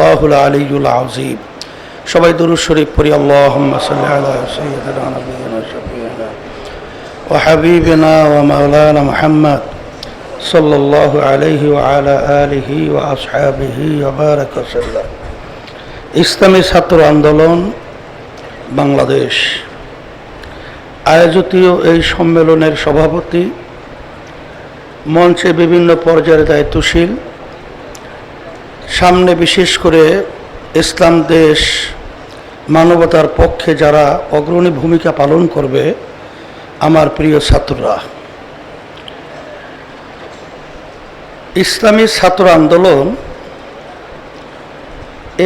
আল্লাহুল আলিউল আজিম সবাই শরীফ পড়ি, আল্লাহুম্মা সাল্লি আলা সাইয়্যিদিনা নাবিয়িনা শাফিঈনা হাবিবিনা ওয়া মাওলানা মুহাম্মদ সাল্লাল্লাহু আলাইহি ওয়া আলা আলিহি ওয়া ইসলামী ছাত্র আন্দোলন, বাংলাদেশ। আয়োজিতীয় এই সম্মেলনের সভাপতি। মঞ্চে বিভিন্ন পর্যায়ের দায়িত্বশীল। সামনে বিশেষ করে ইসলাম দেশ মানবতার পক্ষে যারা অগ্রণী ভূমিকা পালন করবে, আমার প্রিয় ছাত্ররা। ইসলামী ছাত্র আন্দোলন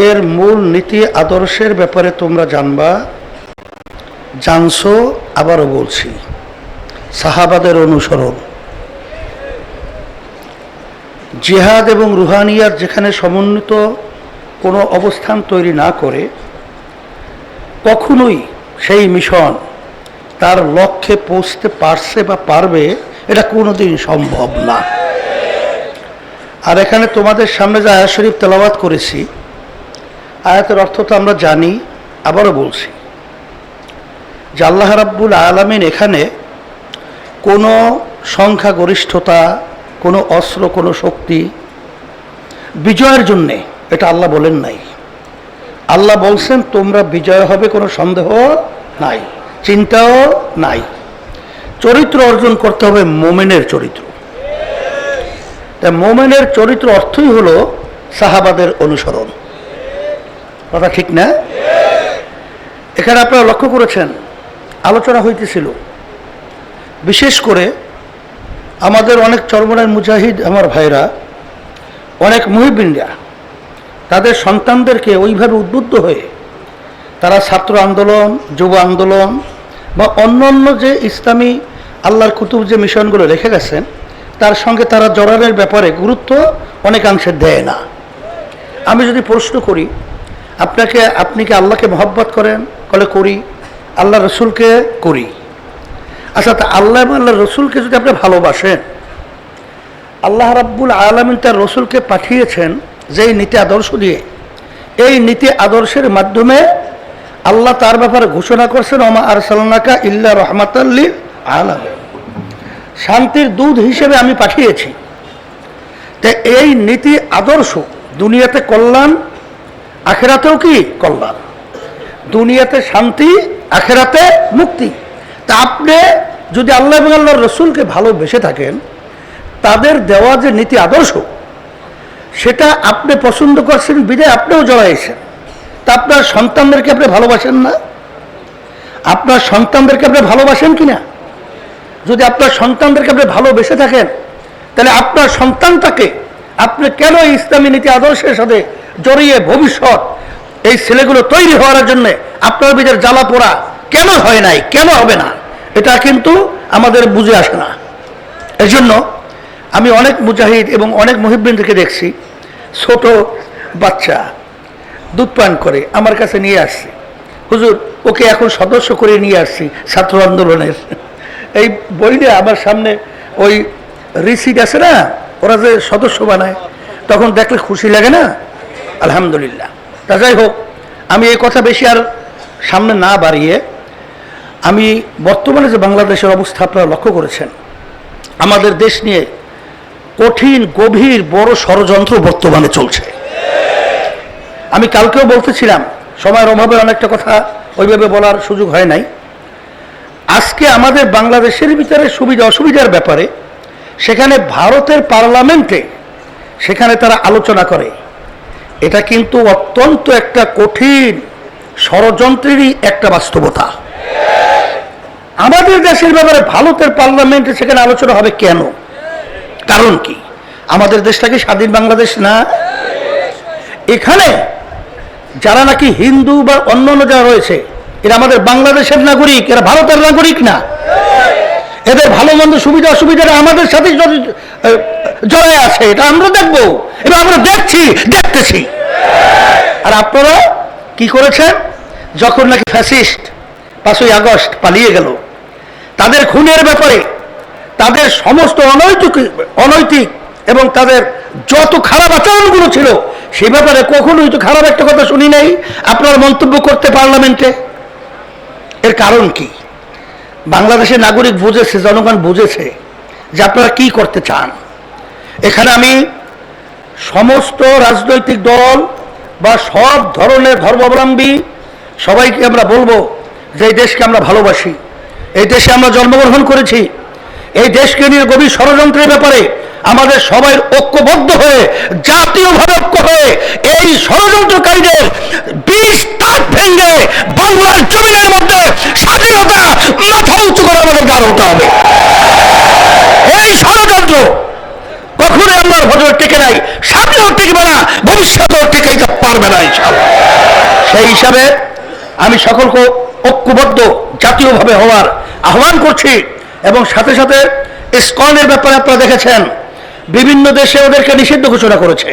এর মূল নীতি আদর্শের ব্যাপারে তোমরা জানবা, জানছো, আবারও বলছি, সাহাবাদের অনুসরণ। জিহাদ এবং রুহানিয়ার যেখানে সমন্বিত কোনো অবস্থান তৈরি না করে, কখনোই সেই মিশন তার লক্ষ্যে পৌঁছতে পারছে বা পারবে এটা কোনোদিন সম্ভব না। আর এখানে তোমাদের সামনে যে আয়াত শরীফ তেলাবাত করেছি, আয়াতের অর্থ তো আমরা জানি, আবারও বলছি যে রাব্বুল আলমিন এখানে কোনো সংখ্যাগরিষ্ঠতা কোনো অস্ত্র, কোনো শক্তি বিজয়ের জন্যে, এটা আল্লাহ বলেন নাই। আল্লাহ বলছেন, তোমরা বিজয় হবে, কোনো সন্দেহ নাই, চিন্তাও নাই। চরিত্র অর্জন করতে হবে মোমেনের চরিত্র। মোমেনের চরিত্র অর্থই হলো সাহাবাদের অনুসরণ। কথা ঠিক না? এখানে আপনারা লক্ষ্য করেছেন, আলোচনা হইতেছিল, বিশেষ করে আমাদের অনেক চরমনায় মুজাহিদ আমার ভাইরা, অনেক মুহিবিনরা, তাদের সন্তানদেরকে ওইভাবে উদ্বুদ্ধ হয়ে তারা ছাত্র আন্দোলন, যুব আন্দোলন বা অন্য অন্য যে ইসলামী আল্লাহর কুতুব যে মিশনগুলো রেখে গেছেন, তার সঙ্গে তারা জড়ানোর ব্যাপারে গুরুত্ব অনেকাংশে দেয় না। আমি যদি প্রশ্ন করি, আপনাকে, আপনি কি আল্লাহকে মহব্বত করেন? কলে করি, আল্লাহ রসুলকে করি। আচ্ছা তা আল্লাহ আল্লাহ রসুলকে যদি আপনি ভালোবাসেন, আল্লাহ রাব্বুল আলমিন তার রসুলকে পাঠিয়েছেন যেই নীতি আদর্শ দিয়ে। এই নীতি আদর্শের মাধ্যমে আল্লাহ তার ব্যাপারে ঘোষণা করছেন, ওমা আর সাল্লাকা ইল্লা রহমাতাল্লিল আলম শান্তির দুধ হিসেবে আমি পাঠিয়েছি। তা এই নীতি আদর্শ দুনিয়াতে কল্যাণ, আখেরাতেও কি কল্যাণ? দুনিয়াতে শান্তি, আখেরাতে মুক্তি। তা আপনি যদি আল্লাহ এবং আল্লাহর রসুলকে ভালোবেসে থাকেন, তাদের দেওয়া যে নীতি আদর্শ, সেটা আপনি পছন্দ করছেন, বিদায় আপনিও জড়াইছেন তা আপনার সন্তানদেরকে আপনি ভালোবাসেন না? আপনার সন্তানদেরকে আপনি ভালোবাসেন কি না যদি আপনার সন্তানদেরকে আপনি ভালোবেসে থাকেন, তাহলে আপনার সন্তানটাকে আপনি কেন ইসলামী নীতি আদর্শের সাথে জড়িয়ে ভবিষ্যৎ এই ছেলেগুলো তৈরি হওয়ার জন্য আপনার ভিতরে জ্বালা পোড়া কেন হয় নাই? কেন হবে না? এটা কিন্তু আমাদের বুঝে আসে না। এর জন্য আমি অনেক মুজাহিদ এবং অনেক মহিবৃন্দকে দেখছি, ছোট বাচ্চা, দুধ পান করে, আমার কাছে নিয়ে আসছে। হুজুর, ওকে এখন সদস্য করে নিয়ে আসছি ছাত্র আন্দোলনের। এই বইলে আমার সামনে ওই রিসিট আছে না, ওরা যে সদস্য বানায়, তখন দেখলে খুশি লাগে না? আলহামদুলিল্লাহ। তা যাই হোক, আমি এই কথা বেশি আর সামনে না বাড়িয়ে আমি বর্তমানে যে বাংলাদেশের অবস্থা আপনারা লক্ষ্য করেছেন, আমাদের দেশ নিয়ে কঠিন, গভীর, বড় ষড়যন্ত্র বর্তমানে চলছে। আমি কালকেও বলতেছিলাম, সময়ের অভাবে অনেকটা কথা ওইভাবে বলার সুযোগ হয় নাই। আজকে আমাদের বাংলাদেশের ভিতরে সুবিধা অসুবিধার ব্যাপারে, সেখানে ভারতের পার্লামেন্টে সেখানে তারা আলোচনা করে। এটা কিন্তু অত্যন্ত একটা কঠিন ষড়যন্ত্রেরই একটা বাস্তবতা। আমাদের দেশের ব্যাপারে ভারতের পার্লামেন্টে সেখানে আলোচনা হবে কেন? কারণ কি? আমাদের দেশটা কি স্বাধীন বাংলাদেশ না? এখানে যারা নাকি হিন্দু বা অন্য অন্য যারা রয়েছে, এরা আমাদের বাংলাদেশের নাগরিক, এরা ভারতের নাগরিক না। এদের ভালো মন্দ সুবিধা অসুবিধাটা আমাদের সাথে জড়ি- জড়ায় আছে, এটা আমরা দেখব। এবং আমরা দেখছি, দেখতেছি। আর আপনারা কি করেছেন? যখন নাকি ফ্যাসিস্ট পাঁচই আগস্ট পালিয়ে গেল তাদের খুনের ব্যাপারে, তাদের সমস্ত অনৈতিক অনৈতিক এবং তাদের যত খারাপ আচরণগুলো ছিল, সে ব্যাপারে কখনোই তো খারাপ একটা কথা শুনি নাই। আপনার মন্তব্য করতে পার্লামেন্টে। এর কারণ কি? বাংলাদেশের নাগরিক বুঝেছে, জনগণ বুঝেছে যে আপনারা কি করতে চান। এখানে আমি সমস্ত রাজনৈতিক দল বা সব ধরনের ধর্মাবলম্বী সবাইকে আমরা বলব যে এই দেশকে আমরা ভালোবাসি। এই দেশে আমরা জন্মগ্রহণ করেছি। এই দেশকে নিয়ে গভীর ষড়যন্ত্রের ব্যাপারে আমাদের সবাই ঐক্যবদ্ধ হয়ে, জাতীয়ভাবে ঐক্য হয়ে এই ষড়যন্ত্রকারীদের বিষ তাক ভেঙে বাংলার জমিনের মধ্যে স্বাধীনতা মাথা উঁচু করে আমাদের দাঁড়াতে হবে। এই ষড়যন্ত্র কখনোই আমার ভজর টেকে নাই। সামনেও টিকবে না, ভবিষ্যতেও টেকাইতে পারবে না সেই হিসাবে আমি সকলকে ঐক্যবদ্ধ, জাতীয়ভাবে হওয়ার আহ্বান করছি। এবং সাথে সাথে ইস্কনের ব্যাপারে আপনারা দেখেছেন, বিভিন্ন দেশে ওদেরকে নিষিদ্ধ ঘোষণা করেছে।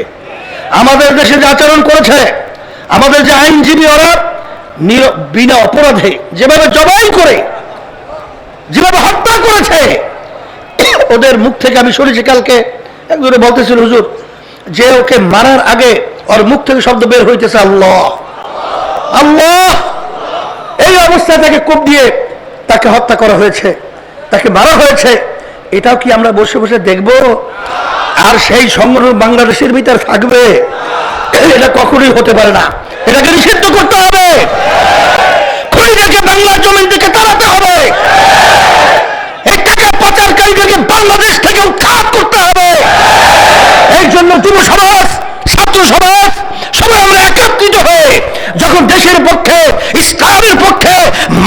আমাদের দেশে যে আচরণ করেছে, আমাদের যে আইনজীবী ওরা বিনা অপরাধে যেভাবে জবাই করে, যেভাবে হত্যা করেছে, ওদের মুখ থেকে আমি শুনেছি কালকে, একজনে বলতেছিল, হুজুর, যে ওকে মারার আগে ওর মুখ থেকে শব্দ বের হইতেছে আল্লাহ। আল্লাহ! অবস্থায় তাকে কোপ দিয়ে তাকে হত্যা করা হয়েছে, তাকে মারা হয়েছে, এটাও কি আমরা বসে বসে দেখব? আর সেই সংগঠন বাংলাদেশের ভিতর থাকবে, এটা কখনোই হতে পারে না। এটাকে নিষিদ্ধ করতে হবে। খুনিদেরকে বাংলার জমিন থেকে তাড়াতে হবে এই টাকা পাচারকারীদেরকে বাংলাদেশ থেকে উৎখাত করতে হবে এই জন্য যুব সমাজ ছাত্র সমাজ সবাই আমরা একত্রিত হয়ে যখন দেশের পক্ষে ইসলামের পক্ষে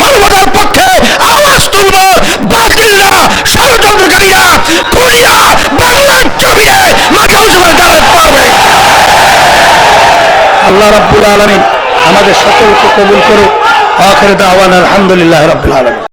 মানবতার পক্ষে আওয়াজ তুলব বাতিলরা ষড়যন্ত্রকারীরা খুনিরা বাংলার জমিনে মাথা উঁচু করে দাঁড়াতে পারবে আল্লাহ রাব্বুল আলমিন আমাদের সকলকে কবুল করুক। আখের দাওয়ান আলহামদুলিল্লাহ রাব্বুল আলামিন।